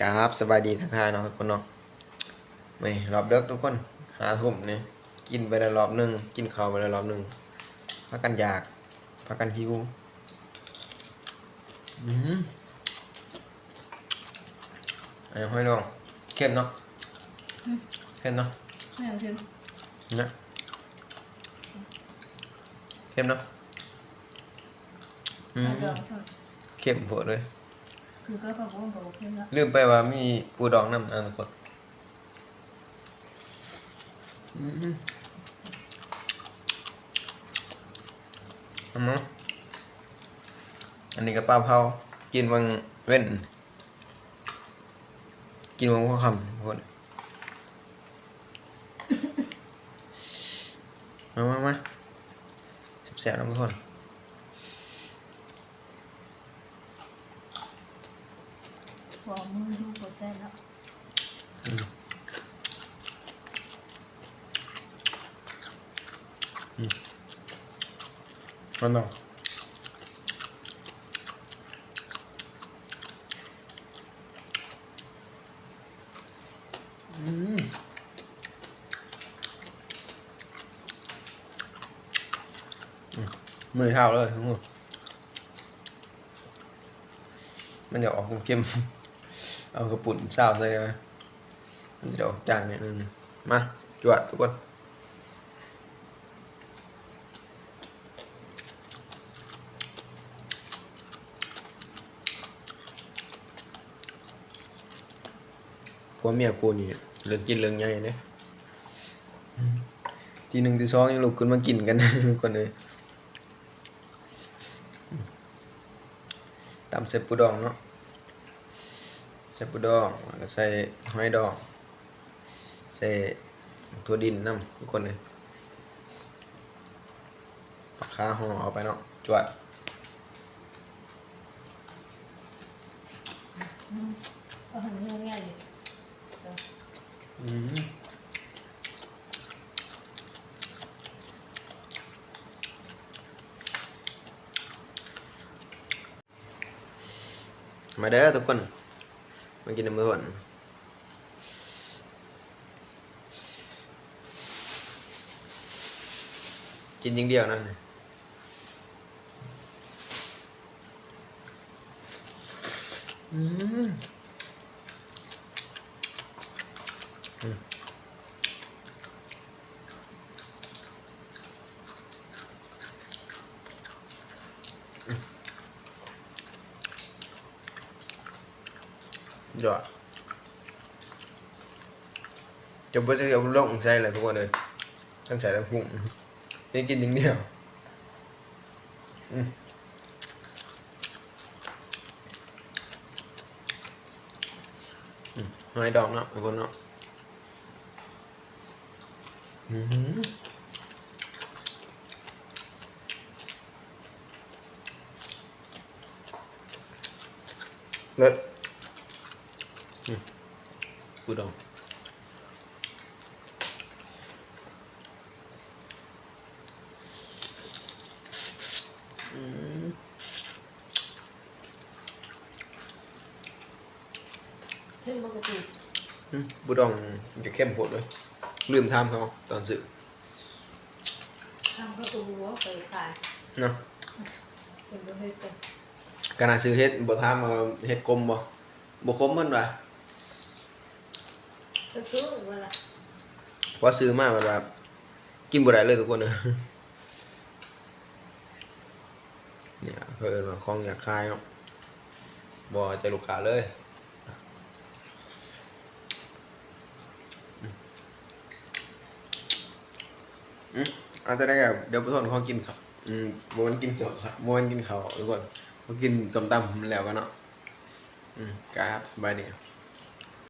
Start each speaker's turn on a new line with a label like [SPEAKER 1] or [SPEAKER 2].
[SPEAKER 1] กราบสบายดีทักทายเนาะทุกคนเนาะไม่รอบเลิกทุกคนหาทุ่มเนี่ยกินไปแล้วรอบหนึ่งกินข้าวไปแล้วรอบหนึ่งพักกันอยากพักกันหิวอืมไอ้ห้อยลองเข้มเนาะเข้มเนาะ
[SPEAKER 2] ไม่เอาชิม
[SPEAKER 1] นะเข้มเนาะอืม
[SPEAKER 2] เอาเดี๋ยวเอา
[SPEAKER 1] เข้มโผดเลย
[SPEAKER 2] คือก็กับพวกกับเข้มแล้ว
[SPEAKER 1] ลืมไปว่ามีปูดองน้ำนะทุกคนอืมอันนี้อันนี้ก็ปลาเผากินวังเว้น กินวังพ่อคำทุกคนมามามาแซ่บๆนะทุกคน
[SPEAKER 2] บอกมือดูกดแซ่แล้ว
[SPEAKER 1] มันนาะอืมอืมมือเท้าเลยทั้งหมดมันจะออกเค็มๆ เอากระปุ่นซาวใส่ไหมมันจะออกจางนิดนึงมาจวดทุกคนผัวเมียกูนี่เรื่องกินเรื่องใหญ่เนี่ยทีหนึ่งทีสองยังลุกขึ้นมากินกันคนเลยตำเสร็จปูดองเนาะ ใส่ปูดองแล้วก็ใส่หอยดอง ใส่ถั่วดินน้ำทุกคนเลยปลาคาห่อเอาไปเนาะจวด
[SPEAKER 2] ก็หันง่ายง่ายๆเลย
[SPEAKER 1] อืมมาเด้อทุกคน มากินน้ำมือก่อนกินอย่างเดียวนั่นอืม ยอดจะบ่จะเอาลงใส่เลยทุกคนเลยต้ องใส่ทั้งพุงนี่กินอย่างเดียวอืมอืมหอยดองเนาะทุกคนเนาะอือหือเลิศปูดองอืม
[SPEAKER 2] เข้มปกติ
[SPEAKER 1] อืมปูดองมันจะเข้มโพดเลยลืมทำเขาตอนซื้อ
[SPEAKER 2] ทำประตูหัวไปขาย
[SPEAKER 1] เนาะ
[SPEAKER 2] เป็นประเภทเป็น
[SPEAKER 1] ขนาดซื้อเฮ็ดบ่ทำเอาเฮ็ดกลมบ่บ่คมมันว่ะ
[SPEAKER 2] จะซื้อเวลา
[SPEAKER 1] เพราะซื้อมาแบบว่ากินบ่ได้เลยทุกคนเนอะเนี่ยเพิ่นว่าของอยากคายเนาะบ่ใจะลูกค้าเลยอืมอาจจะได้แบบเดี๋ยวผู้ชนเขากินข้าวอืมโมวันกินสดครับโมวันกินข้าวทุกคนเขากินส้มตำแล้วกันเนาะอืมครับสบายดี